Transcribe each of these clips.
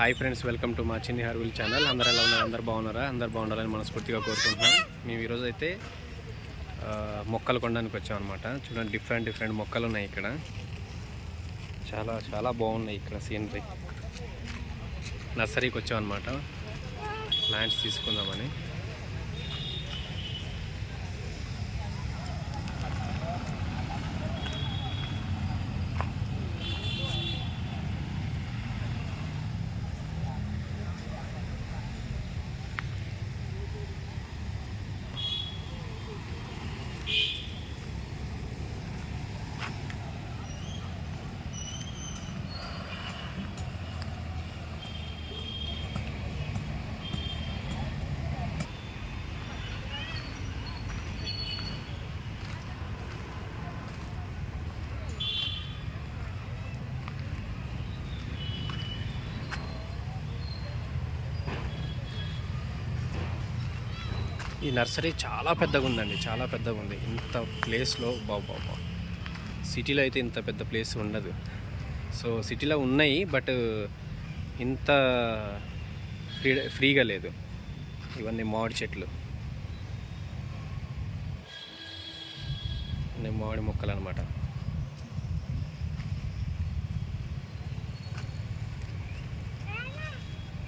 Hi friends welcome to మా చిన్ని హర్విల్ channel. అందరూ ఎలా ఉన్నారు? అందరు బాగున్నారా? అందరు బాగుండాలని మనస్ఫూర్తిగా కోరుకుంటున్నాం. మేము ఈరోజు అయితే మొక్కలు కొనడానికి వచ్చామన్నమాట. చూడండి డిఫరెంట్ డిఫరెంట్ మొక్కలు ఉన్నాయి ఇక్కడ. చాలా చాలా బాగున్నాయి ఇక్కడ సీనరీ. నర్సరీకి వచ్చామన్నమాట. ప్లాంట్స్ తీసుకుందామని. ఈ నర్సరీ చాలా పెద్దగా ఉందండి చాలా పెద్దగా ఉంది. ఇంత ప్లేస్లో బాబా సిటీలో అయితే ఇంత పెద్ద ప్లేస్ ఉండదు. సో సిటీలో ఉన్నాయి బట్ ఇంత ఫ్రీ ఫ్రీగా లేదు. ఇవన్నీ మామిడి చెట్లు. మామిడి మొక్కలు అనమాట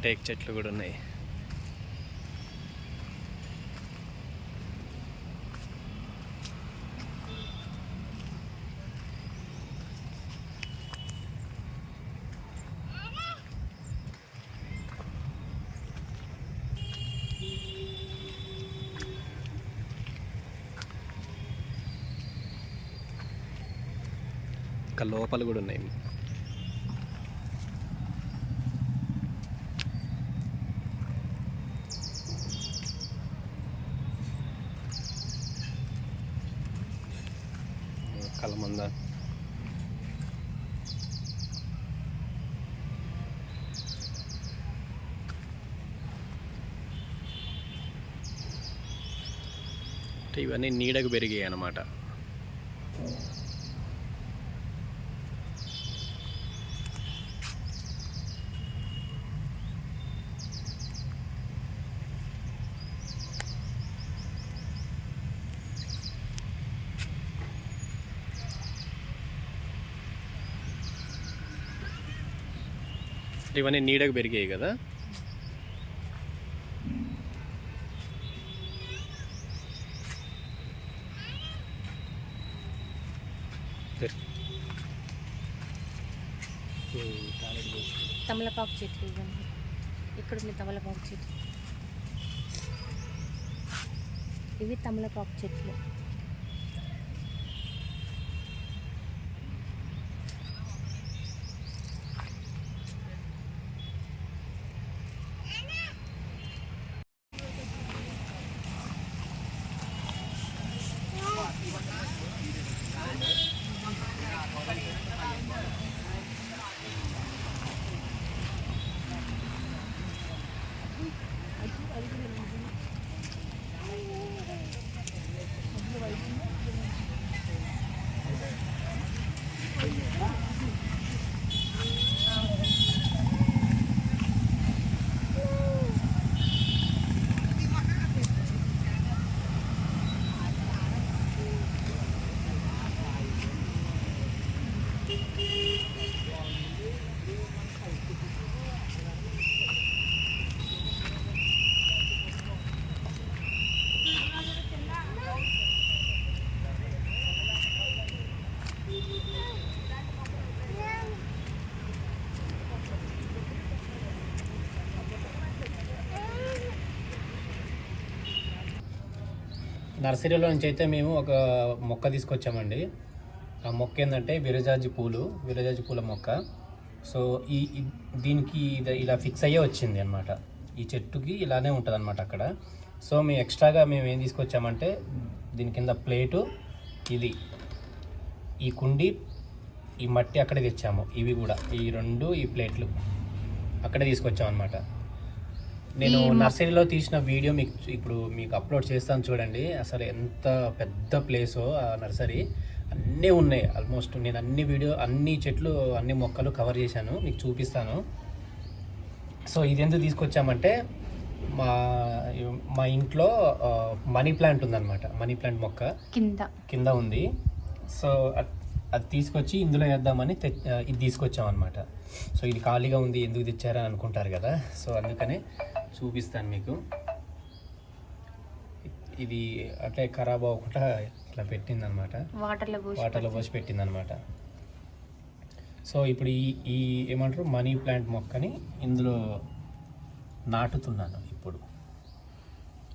టేక్ చెట్లు కూడా ఉన్నాయి. ఇంకా లోపల కూడా ఉన్నాయి. కలమంద ఇవన్నీ నీడకు పెరిగాయి అన్నమాట. ఇవన్నీ నీడకు పెరిగాయి కదా. తమలపాకు చెట్లు ఇవ్వండి. ఇక్కడ ఉంది తమలపాకు చెట్లు. ఇవి తమలపాకు చెట్లు. నర్సరీలో నుంచి అయితే మేము ఒక మొక్క తీసుకొచ్చామండి. ఆ మొక్క ఏంటంటే విరజాజి పూలు విరజాజి పూల మొక్క. సో ఈ దీనికి ఇది ఇలా ఫిక్స్ అయ్యే వచ్చింది అనమాట ఈ చెట్టుకి ఇలానే ఉంటుంది అనమాట అక్కడ. సో మేము ఎక్స్ట్రాగా మేము ఏం తీసుకొచ్చామంటే దీని కింద ప్లేటు ఇది. ఈ కుండి ఈ మట్టి అక్కడే తెచ్చాము. ఇవి కూడా ఈ రెండు ఈ ప్లేట్లు. అక్కడే తీసుకొచ్చాం అనమాట నేను నర్సరీలో తీసిన వీడియో మీకు ఇప్పుడు మీకు అప్లోడ్ చేస్తాను చూడండి. అసలు ఎంత పెద్ద ప్లేసో ఆ నర్సరీ. అన్నీ ఉన్నాయి ఆల్మోస్ట్. నేను అన్ని వీడియో అన్ని చెట్లు అన్ని మొక్కలు కవర్ చేశాను. మీకు చూపిస్తాను. సో ఇది ఎందుకు తీసుకొచ్చామంటే మా మా ఇంట్లో మనీ ప్లాంట్ ఉందన్నమాట. మనీ ప్లాంట్ మొక్క. కింద. కింద ఉంది. సో అద్- తీసుకొచ్చి ఇందులో వేద్దామని ఇది తీసుకొచ్చాం అనమాట సో ఇది ఖాళీగా ఉంది ఎందుకు తెచ్చారా అనుకుంటారు కదా. సో అందుకనే చూపిస్తాను మీకు. ఇది అట్లే ఖరాబ్ అవ్వకుండా ఇట్లా పెట్టిందనమాట వాటర్లో పోసి వాటర్లో పోసి పెట్టిందనమాట సో ఇప్పుడు ఈ ఈ ఏమంటారు మనీ ప్లాంట్ మొక్కని ఇందులో నాటుతున్నాను ఇప్పుడు.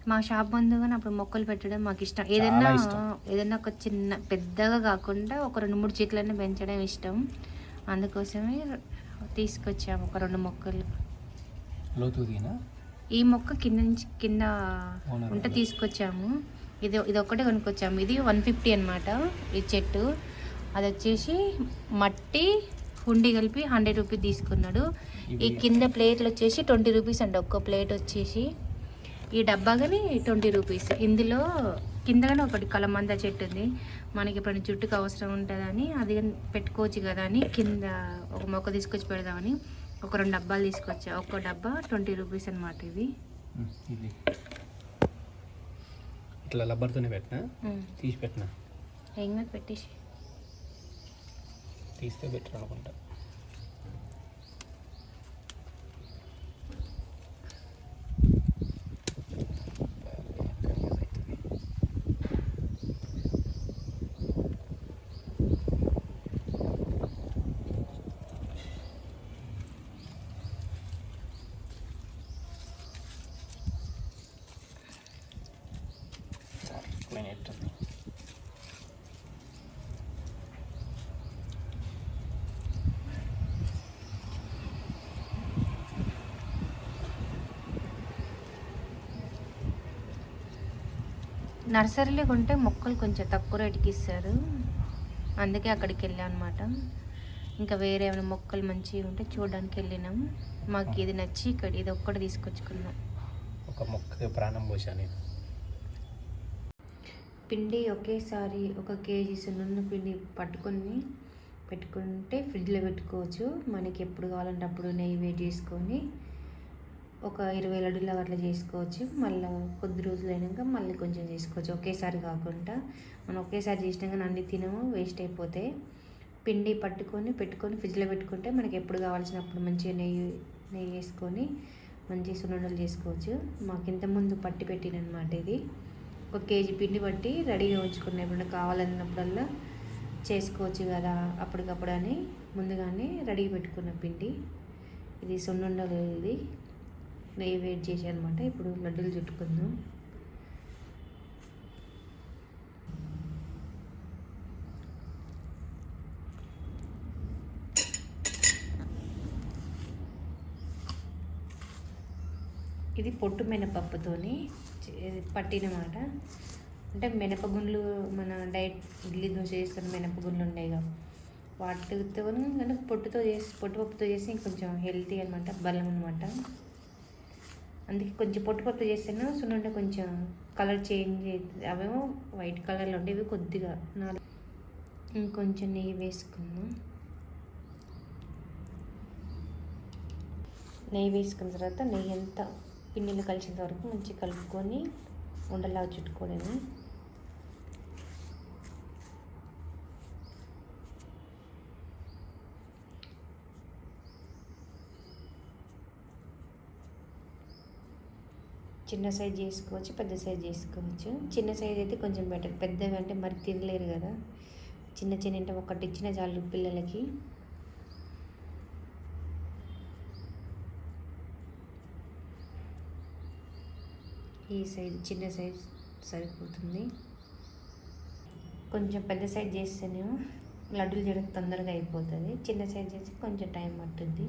మా షాప్ ముందు కానీ అప్పుడు మొక్కలు పెట్టడం మాకు ఇష్టం. ఏదైనా. ఏదైనా ఒక చిన్న పెద్దగా కాకుండా ఒక రెండు మూడు చెట్లన్నీ పెంచడం ఇష్టం. అందుకోసమే తీసుకొచ్చాము ఒక రెండు మొక్కలు. ఈ మొక్క కింద నుంచి కింద? ఉంటే తీసుకొచ్చాము. ఇది ఇది ఒక్కటే కొనుక్కొచ్చాము. ఇది వన్ ఫిఫ్టీ అనమాట ఈ చెట్టు. అది వచ్చేసి మట్టి హుండి కలిపి హండ్రెడ్ రూపీస్ తీసుకున్నాడు. ఈ కింద ప్లేట్లు వచ్చేసి ట్వంటీ రూపీస్ అండి. ఒక్క ప్లేట్ వచ్చేసి ఈ డబ్బా కానీ ట్వంటీ రూపీస్. ఇందులో కింద కానీ ఒకటి కలమంద చెట్టు ఉంది. మనకి ఇప్పుడు జుట్టుకు అవసరం ఉంటుందని అది పెట్టుకోవచ్చు కదా అని కింద ఒక మొక్క తీసుకొచ్చి పెడదామని ఒక రెండు డబ్బాలు తీసుకొచ్చా. ఒక్క డబ్బా ట్వంటీ రూపీస్ అనమాట ఇది. ఇట్లా రబ్బర్తోనే పెట్టినా. తీసి పెట్టినా? ఏం కాదు పెట్టేసి తీస్తే బెటర్ అనుకుంటా. నర్సరీలో కొంటే మొక్కలు కొంచెం తక్కువ రేటుకి ఇస్తారు. అందుకే అక్కడికి వెళ్ళాం అనమాట ఇంకా వేరే ఏమైనా మొక్కలు మంచిగా ఉంటే చూడడానికి వెళ్ళినాం. మాకు ఇది నచ్చి ఇక్కడ ఇది ఒక్కటి తీసుకొచ్చుకున్నాం. ఒక మొక్కకి ప్రాణం పోసా నేను. పిండి ఒకేసారి ఒక కేజీ సున్నుండ పిండి పట్టుకొని పెట్టుకుంటే ఫ్రిడ్జ్లో పెట్టుకోవచ్చు. మనకి ఎప్పుడు కావాలంటే అప్పుడు నెయ్యి వేడి చేసుకొని ఒక ఇరవై లడ్డులు అట్లా చేసుకోవచ్చు. మళ్ళీ కొద్ది రోజులు అయినాక మళ్ళీ కొంచెం చేసుకోవచ్చు. ఒకేసారి కాకుండా మనం ఒకేసారి చేసినాక అన్ని తినము వేస్ట్ అయిపోతే పిండి పట్టుకొని పెట్టుకొని ఫ్రిడ్జ్లో పెట్టుకుంటే మనకి ఎప్పుడు కావాల్సినప్పుడు మంచిగా నెయ్యి నెయ్యి వేసుకొని మంచి సున్నుండలు చేసుకోవచ్చు. మాకు ఇంతకుముందు పట్టి పెట్టినమాట ఇది. ఒక కేజీ పిండి పట్టి రెడీగా ఉంచుకున్న. ఎప్పుడైనా కావాలన్నప్పుడల్లా చేసుకోవచ్చు కదా అప్పటికప్పుడు అని. ముందుగానే రెడీ పెట్టుకున్న పిండి. ఇది సున్నుండలు ఇది. నెయ్యి వేడి చేసి అనమాట ఇప్పుడు లడ్డూలు చుట్టుకుందాం. ఇది పొట్టు మినపప్పుతోని పట్టినమాట. అంటే మినపగుండ్లు మన డైట్ ఇడ్లీ దోశ చేస్తున్న మినపగుండ్లు ఉండేగా వాటితో పొట్టుతో చేసి పొట్టుపప్పుతో చేసి కొంచెం హెల్తీ అనమాట బలం అనమాట అందుకే కొంచెం పొట్టుపప్పు చేస్తేనే. సున్నుండే కొంచెం కలర్ చేంజ్ అవేమో వైట్ కలర్లో ఉండేవి కొద్దిగా నాలుగు. ఇంకొంచెం నెయ్యి వేసుకుందాం. నెయ్యి వేసుకున్న తర్వాత నెయ్యి అంతా పిండిలో కలిసేంత వరకు మంచిగా కలుపుకొని ఉండలాగా చుట్టుకోవడమే. చిన్న సైజ్ చేసుకోవచ్చు పెద్ద సైజ్ చేసుకోవచ్చు. చిన్న సైజ్ అయితే కొంచెం బెటర్ పెద్దవి అంటే మరి తినలేరు కదా. చిన్న చిన్న అంటే ఒకటి ఇచ్చిన చాలు పిల్లలకి. ఈ సైజ్ చిన్న సైజ్ సరిపోతుంది. కొంచెం పెద్ద సైజ్ చేస్తేనేమో లడ్డూలు చేయడం తొందరగా అయిపోతుంది. చిన్న సైజ్ చేసి కొంచెం టైం పట్టుద్ది.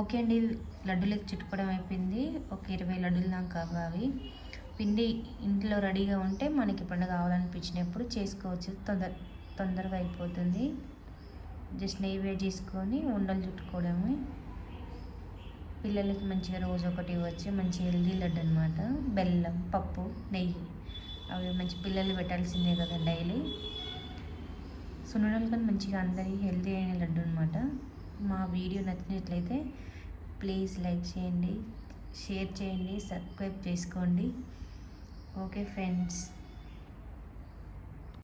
ఓకే అండి లడ్డూలకు చుట్టుకోవడం అయిపోయింది. ఒక ఇరవై లడ్డూలు దాకా కావాలి. పిండి ఇంట్లో రెడీగా ఉంటే మనకి పండుగ కావాలనిపించినప్పుడు చేసుకోవచ్చు. తొందర తొందరగా అయిపోతుంది. జస్ట్ నెయ్యి వేడి చేసుకొని ఉండలు చుట్టుకోవడమే. పిల్లలకి మంచిగా రోజు ఒకటి ఇవ్వచ్చు. మంచి హెల్దీ లడ్డు అనమాట బెల్లం పప్పు నెయ్యి. అవి మంచి పిల్లలు పెట్టాల్సిందే కదా డైలీ. సున్నుండలు కానీ మంచిగా అందరి హెల్దీ అయిన లడ్డు అనమాట మా వీడియో నచ్చినట్లయితే ప్లీజ్ లైక్ చేయండి షేర్ చేయండి సబ్స్క్రైబ్ చేసుకోండి. Okay friends.